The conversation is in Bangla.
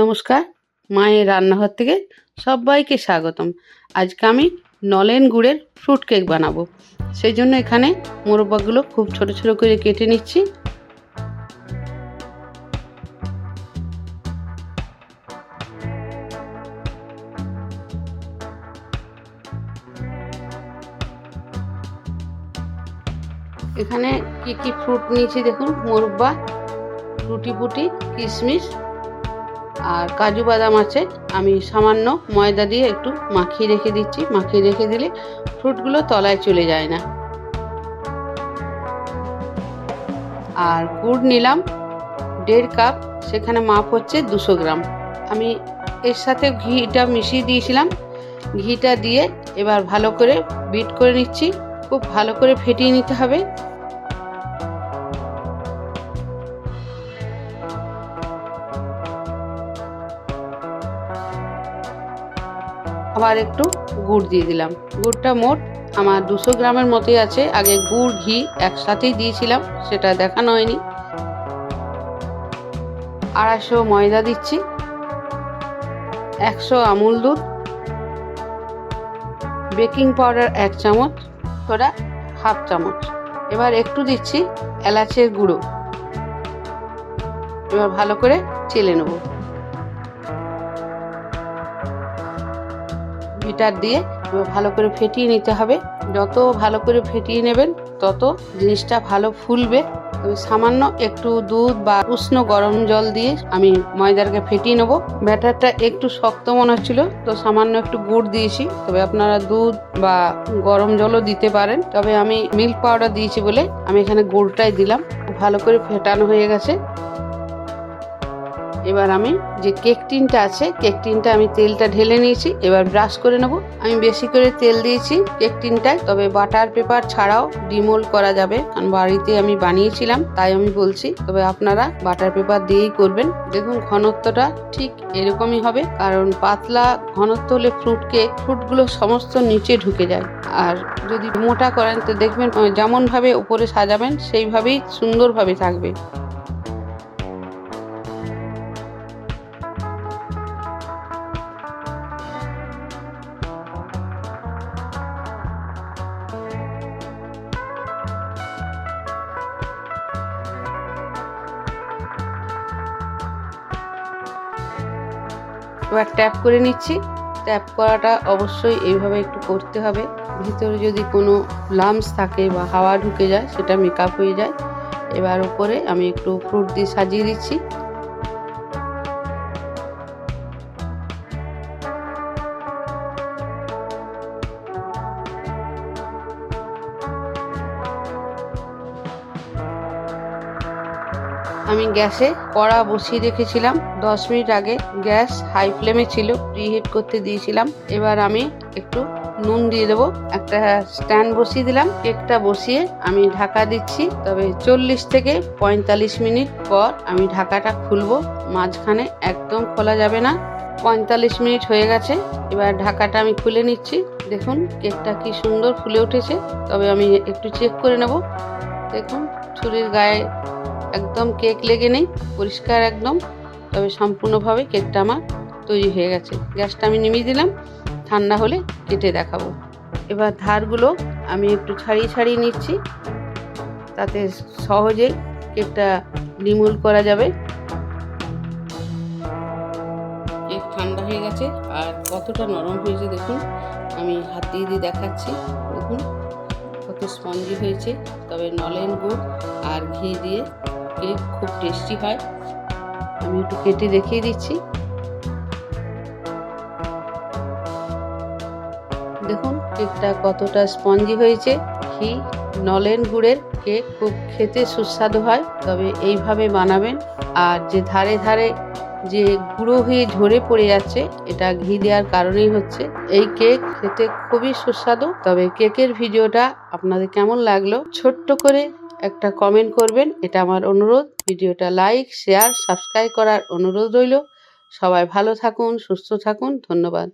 নমস্কার, মায়ের রান্নাঘর থেকে সবাইকে স্বাগতম। আজকে আমি নলেন গুড়ের ফ্রুট কেক বানাবো। সেই জন্য এখানে মোরব্বাগুলো খুব ছোট ছোট করে কেটে নিচ্ছি। এখানে কি কি ফ্রুট নিয়েছি দেখুন, মোরব্বা, রুটি ফুটি কিশমিশ আর কাজু বাদাম আছে, আমি সামান্য ময়দা দিয়ে একটু মাখিয়ে রেখে দিচ্ছি। মাখিয়ে রেখে দিলে ফ্রুটগুলো তলায় চলে যায় না। আর গুড় নিলাম, দেড় কাপ, সেখানে মাপ হচ্ছে দুশো গ্রাম। আমি এর সাথে ঘিটা মিশিয়ে দিয়েছিলাম। ঘিটা দিয়ে এবার ভালো করে বিট করে নিচ্ছি। খুব ভালো করে ফেটিয়ে নিতে হবে। আবার একটু গুড় দিয়ে দিলাম। গুড়টা মোট আমার দুশো গ্রামের মতোই আছে। আগে গুড়, ঘি একসাথেই দিয়েছিলাম, সেটা দেখানো হয়নি। আড়াইশো ময়দা দিচ্ছি। একশো আমুল দুধ। বেকিং পাউডার এক চামচ, সোডা হাফ চামচ। এবার একটু দিচ্ছি এলাচের গুঁড়ো। এবার ভালো করে চেলে নেব। বিটার দিয়ে ভালো করে ফেটিয়ে নিতে হবে। যত ভালো করে ফেটিয়ে নেবেন, তত জিনিসটা ভালো ফুলবে। তবে সামান্য একটু দুধ বা উষ্ণ গরম জল দিয়ে আমি ময়দারকে ফেটিয়ে নেব। ব্যাটারটা একটু শক্ত মনে হচ্ছিল, তো সামান্য একটু গুড় দিয়েছি। তবে আপনারা দুধ বা গরম জলও দিতে পারেন। তবে আমি মিল্ক পাউডার দিয়েছি বলে আমি এখানে গুড়টাই দিলাম। ভালো করে ফেটানো হয়ে গেছে। এবার আমি যে কেক টিনটা আছে কেক টিনটা আমি তেলটা ঢেলে নিয়েছি, এবার ব্রাশ করে নেব। আমি বেশি করে তেল দিয়েছি কেক টিনটায়, তবে বাটার পেপার ছাড়াও ডিমোল করা যাবে। কারণ বাড়িতে আমি বানিয়েছিলাম, তাই আমি বলছি, তবে আপনারা বাটার পেপার দিয়েই করবেন। দেখুন ঘনত্বটা ঠিক এরকমই হবে, কারণ পাতলা ঘনত্ব হলে ফ্রুট কেক ফ্রুটগুলো সমস্ত নিচে ঢুকে যায়। আর যদি মোটা করেন, তো দেখবেন যেমনভাবে উপরে সাজাবেন, সেইভাবেই সুন্দরভাবে থাকবে। এবার ট্যাপ করে নিচ্ছি। ট্যাপ করাটা অবশ্যই এইভাবে একটু করতে হবে। ভিতরে যদি কোনো লামস থাকে বা হাওয়া ঢুকে যায়, সেটা মেকআপ হয়ে যায়। এবার উপরে আমি একটু ফ্রুট দিয়ে সাজিয়ে দিচ্ছি। আমি গ্যাসে কড়া বসিয়ে রেখেছিলাম। দশ মিনিট আগে গ্যাস হাই ফ্লেমে ছিল, প্রিহিট করতে দিয়েছিলাম। এবার আমি একটু নুন দিয়ে দেবো। একটা স্ট্যান্ড বসিয়ে দিলাম। কেকটা বসিয়ে আমি ঢাকা দিচ্ছি। তবে চল্লিশ থেকে পঁয়তাল্লিশ মিনিট পর আমি ঢাকাটা খুলবো। মাঝখানে একদম খোলা যাবে না। পঁয়তাল্লিশ মিনিট হয়ে গেছে। এবার ঢাকাটা আমি খুলে নিচ্ছি। দেখুন, কেকটা কি সুন্দর ফুলে উঠেছে। তবে আমি একটু চেক করে নেব। দেখুন, ছুরির গায়ে একদম কেক লেগে নেই, পরিষ্কার একদম। তবে সম্পূর্ণভাবে কেকটা আমার তৈরি হয়ে গেছে। গ্যাসটা আমি নিমিয়ে দিলাম, ঠান্ডা হলে কেটে দেখাবো। এবার ধারগুলো আমি একটু ছাড়িয়ে ছাড়িয়ে নিচ্ছি। তাতে সহজে কেকটা রিমুভ করা যাবে। কেক ঠান্ডা হয়ে গেছে, আর কতটা নরম হয়েছে দেখুন। আমি হাত দিয়ে দিয়ে দেখাচ্ছি, দেখুন। কত স্পঞ্জি হয়েছে, তবে নলেন গুড় আর ঘি দিয়ে কেক খুব টেস্টি হয়। আমি একটু কেটে দেখিয়ে দিচ্ছি। দেখুন, কেকটা কতটা স্পঞ্জি হয়েছে। ঘি, নলেন গুড়ের কেক খুব খেতে সুস্বাদু হয়, তবে এইভাবে বানাবেন। আর যে ধারে ধারে যে গুঁড়ো হয়ে ঝরে পড়ে যাচ্ছে, এটা ঘি দেওয়ার কারণেই হচ্ছে। এই কেক খেতে খুবই সুস্বাদু, তবে কেকের ভিডিওটা আপনাদের কেমন লাগল, ছোট্ট করে একটা কমেন্ট করবেন, এটা আমার অনুরোধ। ভিডিওটা লাইক শেয়ার সাবস্ক্রাইব করার অনুরোধ রইল। সবাই ভালো থাকুন, সুস্থ থাকুন, ধন্যবাদ।